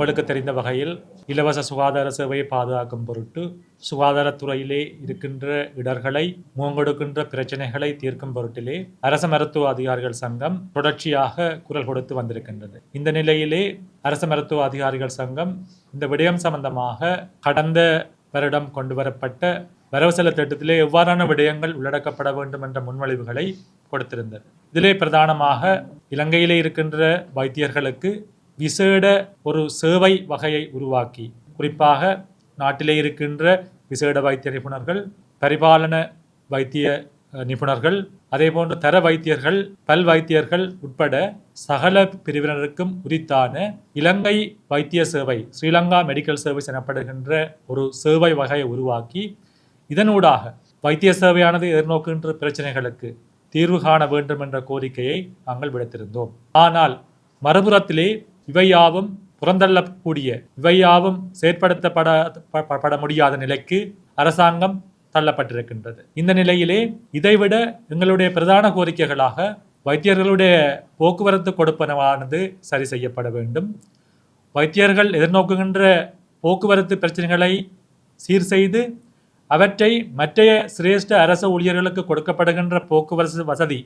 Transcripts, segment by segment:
உங்களுக்கு தெரிந்த வகையில் இலவச சுகாதார சேவையை பாதுகாக்கும் பொருட்டு சுகாதாரத்துறையிலே இருக்கின்ற இடர்களை முகங்கொடுக்கின்ற பிரச்சனைகளை தீர்க்கும் பொருட்டிலே அரச மருத்துவ அதிகாரிகள் சங்கம் தொடர்ச்சியாக குரல் கொடுத்து வந்திருக்கின்றது. இந்த நிலையிலே அரச மருத்துவ அதிகாரிகள் சங்கம் இந்த விடயம் சம்பந்தமாக கடந்த வருடம் கொண்டு வரப்பட்ட வரவு செலவு திட்டத்திலே எவ்வாறான விடயங்கள் உள்ளடக்கப்பட வேண்டும் என்ற முன்மொழிவுகளை கொடுத்திருந்தது. இதிலே பிரதானமாக இலங்கையிலே இருக்கின்ற வைத்தியர்களுக்கு விசேட ஒரு சேவை வகையை உருவாக்கி குறிப்பாக நாட்டிலே இருக்கின்ற விசேட வைத்திய நிபுணர்கள் பரிபாலன வைத்திய நிபுணர்கள் நிபுணர்கள் அதேபோன்று தர வைத்தியர்கள் பல் வைத்தியர்கள் உட்பட சகல பிரிவினருக்கும் உரித்தான இலங்கை வைத்திய சேவை ஸ்ரீலங்கா மெடிக்கல் சர்வீஸ் எனப்படுகின்ற ஒரு சேவை வகையை உருவாக்கி இதனூடாக வைத்திய சேவையானது எதிர்நோக்குகின்ற பிரச்சனைகளுக்கு தீர்வு காண வேண்டும் என்ற கோரிக்கையை நாங்கள் விடுத்திருந்தோம். ஆனால் மறுபுறத்திலே இவையாவும் புறந்தள்ளக்கூடிய இவையாவும் செயற்படுத்தப்பட பட முடியாத நிலைக்கு அரசாங்கம் தள்ளப்பட்டிருக்கின்றது. இந்த நிலையிலே இதைவிட எங்களுடைய பிரதான கோரிக்கைகளாக வைத்தியர்களுடைய போக்குவரத்து கொடுப்பனவானது சரி செய்யப்பட வேண்டும். வைத்தியர்கள் எதிர்நோக்குகின்ற போக்குவரத்து பிரச்சனைகளை சீர் செய்து அவற்றை மற்றைய சிரேஷ்ட அரசு ஊழியர்களுக்கு கொடுக்கப்படுகின்ற போக்குவரத்து வசதி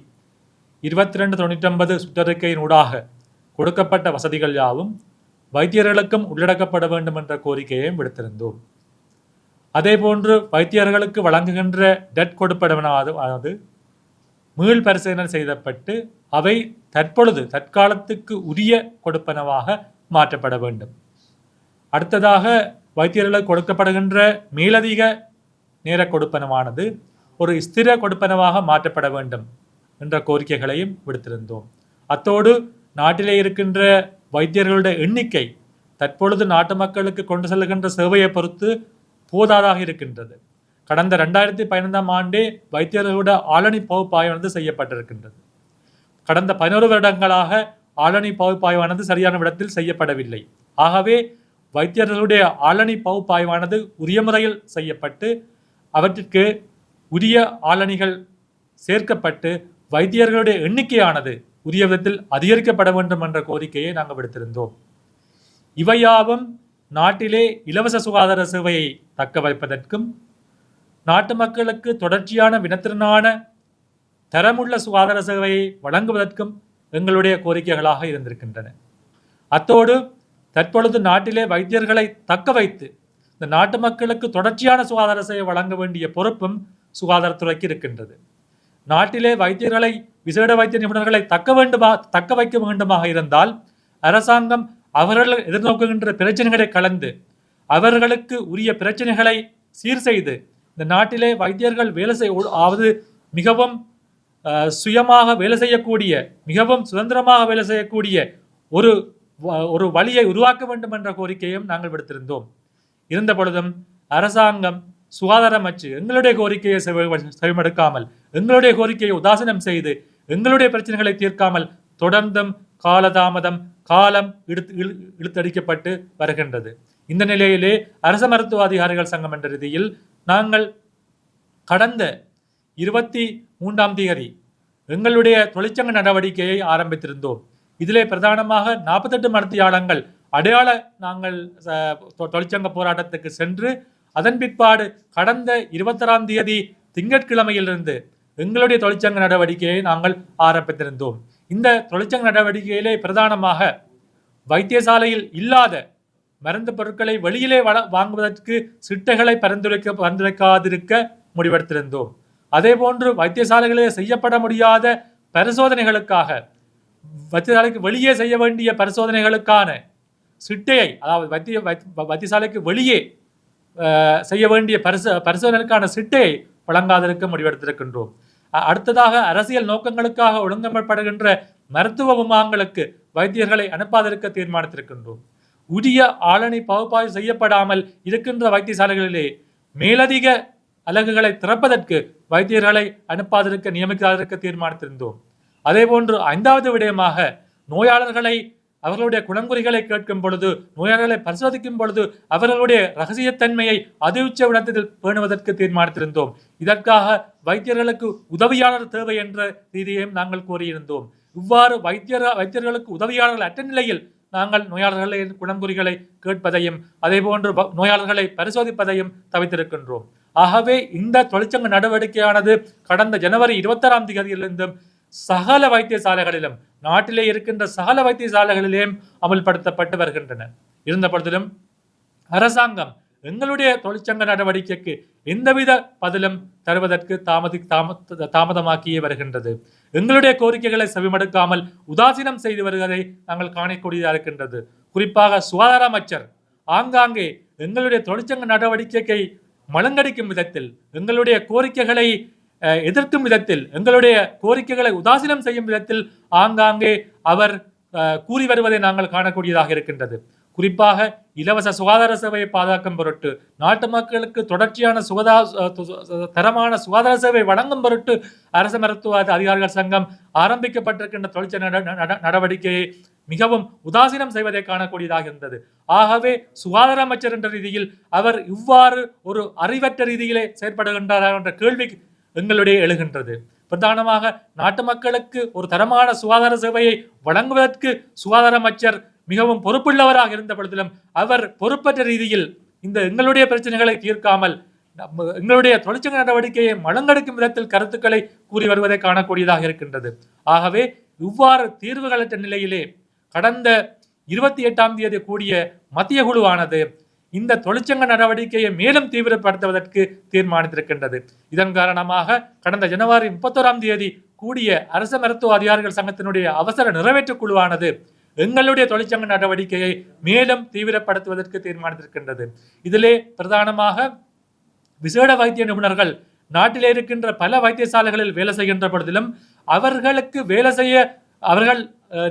இருபத்தி ரெண்டு தொண்ணூற்றொன்பது சுற்றறிக்கையினூடாக கொடுக்கப்பட்ட வசதிகள் யாவும் வைத்தியர்களுக்கும் உள்ளடக்கப்பட வேண்டும் என்ற கோரிக்கையையும் விடுத்திருந்தோம். அதேபோன்று வைத்தியர்களுக்கு வழங்குகின்ற டெட் கொடுப்படவனாவது மீள் பரிசீலனை செய்யப்பட்டு அவை தற்பொழுது தற்காலத்துக்கு உரிய கொடுப்பனவாக மாற்றப்பட வேண்டும். அடுத்ததாக வைத்தியர்களுக்கு கொடுக்கப்படுகின்ற மேலதிக நேர கொடுப்பனவானது ஒரு ஸ்திர கொடுப்பனவாக மாற்றப்பட வேண்டும் என்ற கோரிக்கைகளையும் விடுத்திருந்தோம். அத்தோடு நாட்டிலே இருக்கின்ற வைத்தியர்களுடைய எண்ணிக்கை தற்பொழுது நாட்டு மக்களுக்கு கொண்டு செல்கின்ற சேவையை பொறுத்து போதாதாக இருக்கின்றது. கடந்த ரெண்டாயிரத்தி பதினைந்தாம் ஆண்டே வைத்தியர்களுடைய ஆளணி பகுப்பாய்வானது செய்யப்பட்டிருக்கின்றது. கடந்த பதினோரு வருடங்களாக ஆளணி பகுப்பாய்வானது சரியான விடத்தில் செய்யப்படவில்லை. ஆகவே வைத்தியர்களுடைய ஆளணி பகுப்பாய்வானது உரிய முறையில் செய்யப்பட்டு அவற்றிற்கு உரிய ஆளணிகள் சேர்க்கப்பட்டு வைத்தியர்களுடைய எண்ணிக்கையானது உரிய விதத்தில் அதிகரிக்கப்பட வேண்டும் என்ற கோரிக்கையை நாங்கள் விடுத்திருந்தோம். இவையாவும் நாட்டிலே இலவச சுகாதார சேவையை தக்க வைப்பதற்கும் நாட்டு மக்களுக்கு தொடர்ச்சியான வினத்திறனான தரமுள்ள சுகாதார சேவையை வழங்குவதற்கும் எங்களுடைய கோரிக்கைகளாக இருந்திருக்கின்றன. அத்தோடு தற்பொழுது நாட்டிலே வைத்தியர்களை தக்க வைத்து இந்த நாட்டு மக்களுக்கு தொடர்ச்சியான சுகாதார சேவை வழங்க வேண்டிய பொறுப்பும் சுகாதாரத்துறைக்கு இருக்கின்றது. நாட்டிலே வைத்தியர்களை விசேட வைத்திய நிபுணர்களை தக்க வேண்டுமா தக்க வைக்க வேண்டுமாக இருந்தால் அரசாங்கம் அவர்கள் எதிர்நோக்குகின்ற பிரச்சனைகளை கலந்து அவர்களுக்கு உரிய பிரச்சனைகளை சீர் செய்து இந்த நாட்டிலே வைத்தியர்கள் வேலை செய்ய ஆவது மிகவும் சுயமாக வேலை செய்யக்கூடிய மிகவும் சுதந்திரமாக வேலை செய்யக்கூடிய ஒரு வ- ஒரு வழியை உருவாக்க வேண்டும் என்ற கோரிக்கையும் நாங்கள் விடுத்திருந்தோம். இருந்த பொழுதும் அரசாங்கம் சுகாதாரம் அச்சு எங்களுடைய கோரிக்கையை செவிமடுக்காமல் எங்களுடைய கோரிக்கையை உதாசீனம் செய்து எங்களுடைய பிரச்சனைகளை தீர்க்காமல் தொடர்ந்தும் காலதாமதம் காலம் இழுத்து இழு- இழுத்தடிக்கப்பட்டு வருகின்றது. இந்த நிலையிலே அரச மருத்துவ அதிகாரிகள் சங்கம் என்ற ரீதியில் நாங்கள் கடந்த இருபத்தி மூன்றாம் தேதி எங்களுடைய தொழிற்சங்க நடவடிக்கையை ஆரம்பித்திருந்தோம். இதிலே பிரதானமாக நாற்பத்தெட்டு மருத்துவர்கள் அடையாள நாங்கள் தொழிற்சங்க போராட்டத்துக்கு சென்று அதன் பிற்பாடு கடந்த இருபத்தாறாம் தேதி திங்கட்கிழமையிலிருந்து எங்களுடைய தொழிற்சங்க நடவடிக்கையை நாங்கள் ஆரம்பித்திருந்தோம். இந்த தொழிற்சங்க நடவடிக்கையிலே பிரதானமாக வைத்தியசாலையில் இல்லாத மருந்து பொருட்களை வெளியிலே வள- வாங்குவதற்கு சிட்டைகளை பரிந்துரைக்க பரிந்துரைக்காதிருக்க முடிவெடுத்திருந்தோம். அதே போன்று வைத்தியசாலைகளில் செய்யப்பட முடியாத பரிசோதனைகளுக்காக வைத்தியசாலைக்கு வெளியே செய்ய வேண்டிய பரிசோதனைகளுக்கான சிட்டையை அதாவது வைத்திய வைத்தியசாலைக்கு வெளியே செய்ய வேண்டிய பரிசோ பரிசோதனைக்கான சிட்டையை வழங்காதிருக்க முடிவெடுத்திருக்கின்றோம். அடுத்ததாக அரசியல் நோக்கங்களுக்காக ஒழுங்கமைப்படுகின்ற மருத்துவ முகாம்களுக்கு வைத்தியர்களை அனுப்பாதிருக்க தீர்மானித்திருக்கின்றோம். உரிய ஆளணி பகுப்பாய்வு செய்யப்படாமல் இருக்கின்ற வைத்தியசாலைகளிலே மேலதிக அலகுகளை திறப்பதற்கு வைத்தியர்களை அனுப்பாதிருக்க நியமிக்காதிருக்க தீர்மானித்திருந்தோம். அதேபோன்று ஐந்தாவது விடயமாக நோயாளர்களை அவர்களுடைய குணங்குறிகளை கேட்கும் பொழுது நோயாளிகளை பரிசோதிக்கும் பொழுது அவர்களுடைய ரகசியத்தன்மையை அதிர்ச்ச விடத்தில் பேணுவதற்கு தீர்மானித்திருந்தோம். இதற்காக வைத்தியர்களுக்கு உதவியாளர் தேவை என்ற ரீதியையும் நாங்கள் கூறியிருந்தோம் இவ்வாறு வைத்தியர் வைத்தியர்களுக்கு உதவியாளர்கள் அற்ற நிலையில் நாங்கள் நோயாளர்களை குணங்குறிகளை கேட்பதையும் அதே போன்று நோயாளர்களை பரிசோதிப்பதையும் தவித்திருக்கின்றோம் ஆகவே இந்த தொழிற்சங்க நடவடிக்கையானது கடந்த ஜனவரி இருபத்தாறாம் தேதியிலிருந்தும் சகல வைத்தியசாலைகளிலும் நாட்டிலே இருக்கின்ற சகல வைத்தியசாலைகளிலேயும் அமல்படுத்தப்பட்டு வருகின்றன. இருந்த பொழுதிலும் அரசாங்கம் எங்களுடைய தொழிற்சங்க நடவடிக்கைக்கு எந்தவித பதிலும் தருவதற்கு தாமதி தாம தாமதமாக்கியே வருகின்றது. எங்களுடைய கோரிக்கைகளை செவிமடுக்காமல் உதாசீனம் செய்து வருவதை நாங்கள் காணக்கூடியதாக இருக்கின்றது. குறிப்பாக சுகாதார அமைச்சர் ஆங்காங்கே எங்களுடைய தொழிற்சங்க நடவடிக்கையை மலங்கடிக்கும் விதத்தில் எங்களுடைய கோரிக்கைகளை எதிர்க்கும் விதத்தில் எங்களுடைய கோரிக்கைகளை உதாசீனம் செய்யும் விதத்தில் ஆங்காங்கே அவர் கூறி வருவதை நாங்கள் காணக்கூடியதாக இருக்கின்றது. குறிப்பாக இலவச சுகாதார சேவையை பாதுகாக்கும் பொருட்டு நாட்டு மக்களுக்கு தொடர்ச்சியான சுகாதார தரமான சுகாதார சேவை வழங்கும் பொருட்டு அரசு மருத்துவ அதிகாரிகள் சங்கம் ஆரம்பிக்கப்பட்டிருக்கின்ற தொழிற்சங்க நடவடிக்கையை மிகவும் உதாசீனம் செய்வதை காணக்கூடியதாக இருந்தது. ஆகவே சுகாதார அமைச்சர் என்ற ரீதியில் அவர் இவ்வாறு ஒரு அறிவற்ற ரீதியிலே செயற்படுகின்றார் என்ற கேள்வி எங்களுடைய எழுகின்றது. பிரதானமாக நாட்டு மக்களுக்கு ஒரு தரமான சுகாதார சேவையை வழங்குவதற்கு சுகாதார அமைச்சர் மிகவும் பொறுப்புள்ளவராக இருந்த பொழுதிலும் அவர் பொறுப்பற்ற ரீதியில் இந்த எங்களுடைய பிரச்சனைகளை தீர்க்காமல் நம்ம- எங்களுடைய தொழிற்சங்க நடவடிக்கையை மலங்கெடுக்கும் விதத்தில் கருத்துக்களை கூறி வருவதை காணக்கூடியதாக இருக்கின்றது. ஆகவே இவ்வாறு தீர்வுகளற்ற நிலையிலே கடந்த இருபத்தி எட்டாம் தேதி கூடிய மத்திய குழுவானது இந்த தொழிற்சங்க நடவடிக்கையை மேலும் தீவிரப்படுத்துவதற்கு தீர்மானித்திருக்கின்றது. இதன் காரணமாக கடந்த ஜனவரி முப்பத்தோராம் தேதி கூடிய அரச மருத்துவ அதிகாரிகள் சங்கத்தினுடைய அவசர நிறைவேற்று குழுவானது எங்களுடைய தொழிற்சங்க நடவடிக்கையை மேலும் தீவிரப்படுத்துவதற்கு தீர்மானித்திருக்கின்றது. இதிலே பிரதானமாக விசேட வைத்திய நிபுணர்கள் நாட்டிலே இருக்கின்ற பல வைத்தியசாலைகளில் வேலை செய்கின்ற பொழுதிலும் அவர்களுக்கு வேலை செய்ய அவர்கள்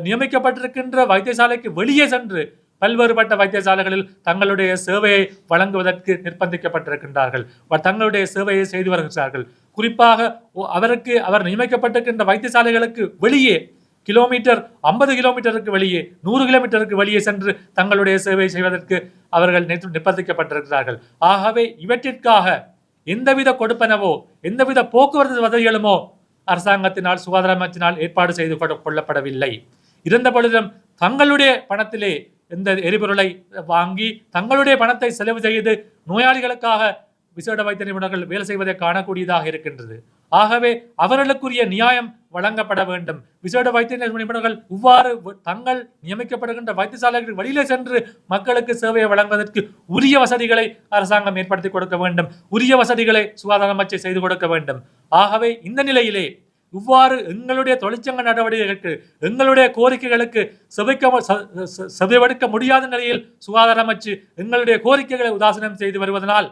நியமிக்கப்பட்டிருக்கின்ற வைத்தியசாலைக்கு வெளியே சென்று பல்வேறுபட்ட வைத்தியசாலைகளில் தங்களுடைய சேவையை வழங்குவதற்கு நிர்பந்திக்கப்பட்டிருக்கின்றார்கள். தங்களுடைய சேவையை செய்து வருகிறார்கள். குறிப்பாக ஒ- அவருக்கு அவர் நியமிக்கப்பட்டிருக்கின்ற வைத்தியசாலைகளுக்கு வெளியே கிலோமீட்டர் ஐம்பது கிலோமீட்டருக்கு வெளியே நூறு கிலோமீட்டருக்கு வெளியே சென்று தங்களுடைய சேவை செய்வதற்கு அவர்கள் நிர்பந்திக்கப்பட்டிருக்கிறார்கள். ஆகவே இவற்றிற்காக எந்தவித கொடுப்பனவோ எந்தவித போக்குவரத்து வசதிகளுமோ அரசாங்கத்தினால் சுகாதார அமைச்சினால் ஏற்பாடு செய்து கொள்ளப்படவில்லை. இருந்த பொழுதும் தங்களுடைய பணத்திலே இந்த எரிபொருளை வாங்கி தங்களுடைய பணத்தை செலவு செய்து நோயாளிகளுக்காக விசேட வைத்திய நிபுணர்கள் வேலை செய்வதை காணக்கூடியதாக இருக்கின்றது. ஆகவே அவர்களுக்குரிய நியாயம் வழங்கப்பட வேண்டும். விசேட வைத்திய நிபுணர்கள் இவ்வாறு தங்கள் நியமிக்கப்படுகின்ற வைத்தியசாலைகள் வெளியிலே சென்று மக்களுக்கு சேவையை வழங்குவதற்கு உரிய வசதிகளை அரசாங்கம் ஏற்படுத்தி கொடுக்க வேண்டும். உரிய வசதிகளை சுகாதார அமைச்சர் செய்து கொடுக்க வேண்டும். ஆகவே இந்த நிலையிலே இவ்வாறு எங்களுடைய தொழிற்சங்க நடவடிக்கைகளுக்கு எங்களுடைய கோரிக்கைகளுக்கு செவைக்க ச- முடியாத நிலையில் சுகாதார அமைச்சு எங்களுடைய கோரிக்கைகளை உதாசீனம் செய்து வருவதனால்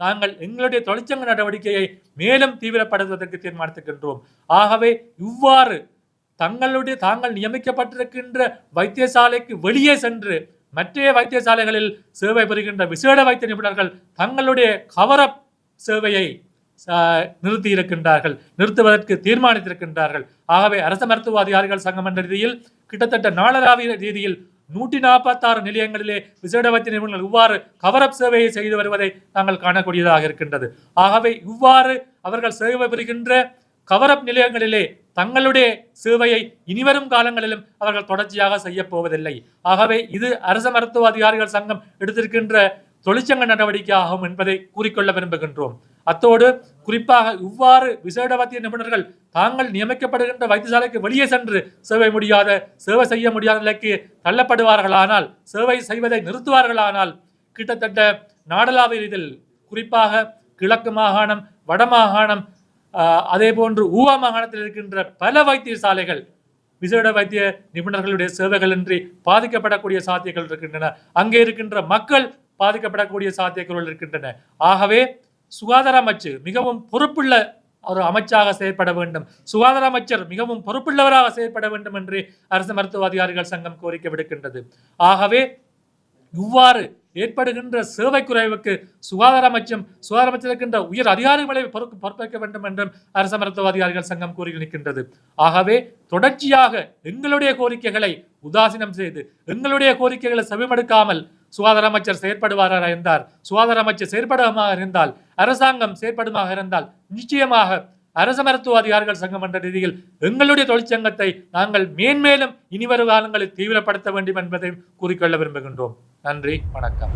நாங்கள் எங்களுடைய தொழிற்சங்க நடவடிக்கையை மேலும் தீவிரப்படுத்துவதற்கு தீர்மானித்திருக்கின்றோம். ஆகவே இவ்வாறு தங்களுடைய தாங்கள் நியமிக்கப்பட்டிருக்கின்ற வைத்தியசாலைக்கு வெளியே சென்று மற்ற வைத்தியசாலைகளில் சேவை பெறுகின்ற விசேட வைத்திய நிபுணர்கள் தங்களுடைய கவரப் சேவையை நிறுத்தியிருக்கின்றார்கள் நிறுத்துவதற்கு தீர்மானித்திருக்கின்றார்கள். ஆகவே அரச மருத்துவ அதிகாரிகள் சங்கம் என்ற ரீதியில் கிட்டத்தட்ட நாளராவிய ரீதியில் நூற்றி நாற்பத்தாறு நிலையங்களிலே விசேட வைத்திய நிபுணர்கள் இவ்வாறு கவரப் சேவையை செய்து வருவதை நாங்கள் காணக்கூடியதாக இருக்கின்றது. ஆகவே இவ்வாறு அவர்கள் சேவை பெறுகின்ற கவரப் நிலையங்களிலே தங்களுடைய சேவையை இனிவரும் காலங்களிலும் அவர்கள் தொடர்ச்சியாக செய்ய போவதில்லை. ஆகவே இது அரச மருத்துவ அதிகாரிகள் சங்கம் எடுத்திருக்கின்ற தொழிற்சங்க நடவடிக்கை ஆகும் என்பதை கூறிக்கொள்ள விரும்புகின்றோம். அத்தோடு குறிப்பாக இவ்வாறு விசேட வைத்திய நிபுணர்கள் தாங்கள் நியமிக்கப்படுகின்ற வைத்தியசாலைக்கு வெளியே சென்று சேவை முடியாத சேவை செய்ய முடியாத நிலைக்கு தள்ளப்படுவார்களானால் சேவை செய்வதை நிறுத்துவார்களானால் கிட்டத்தட்ட நாடளாவிய இதில் குறிப்பாக கிழக்கு மாகாணம் வடமாகாணம் அதே போன்று ஊவா மாகாணத்தில் இருக்கின்ற பல வைத்தியசாலைகள் விசேட வைத்திய நிபுணர்களுடைய சேவைகளின்றி பாதிக்கப்படக்கூடிய சாத்தியங்கள் இருக்கின்றன. அங்கே இருக்கின்ற மக்கள் பாதிக்கப்படக்கூடிய சாத்தியக்கூறுகள் இருக்கின்றன. ஆகவே சுகாதார அமைச்சு மிகவும் பொறுப்புள்ள ஒரு அமைச்சாக செயற்பட வேண்டும். சுகாதார அமைச்சர் மிகவும் பொறுப்புள்ளவராக செயற்பட வேண்டும் என்று அரசு மருத்துவ அதிகாரிகள் சங்கம் கோரிக்கை விடுக்கின்றது. ஆகவே இவ்வாறு ஏற்படுகின்ற சேவை குறைவுக்கு சுகாதார அமைச்சம் சுகாதார அமைச்சர் இருக்கின்ற உயர் அதிகாரிகளை பொறுப்பு பொறுப்பேற்க வேண்டும் என்றும் அரச மருத்துவ அதிகாரிகள் சங்கம் கூறி நிற்கின்றது. ஆகவே தொடர்ச்சியாக எங்களுடைய கோரிக்கைகளை உதாசீனம் செய்து எங்களுடைய கோரிக்கைகளை செவிமடுக்காமல் சுகாதார அமைச்சர் செயற்படுவாராக இருந்தார் சுகாதார அமைச்சர் செயற்படுமாக இருந்தால் அரசாங்கம் செயற்படுமாக இருந்தால் நிச்சயமாக அரச மருத்துவ அதிகாரிகள் சங்கம் என்ற ரீதியில் எங்களுடைய தொழிற்சங்கத்தை நாங்கள் மேன்மேலும் இனிவரும் காலங்களில் தீவிரப்படுத்த வேண்டும் என்பதையும் கூறிக்கொள்ள விரும்புகின்றோம். நன்றி வணக்கம்.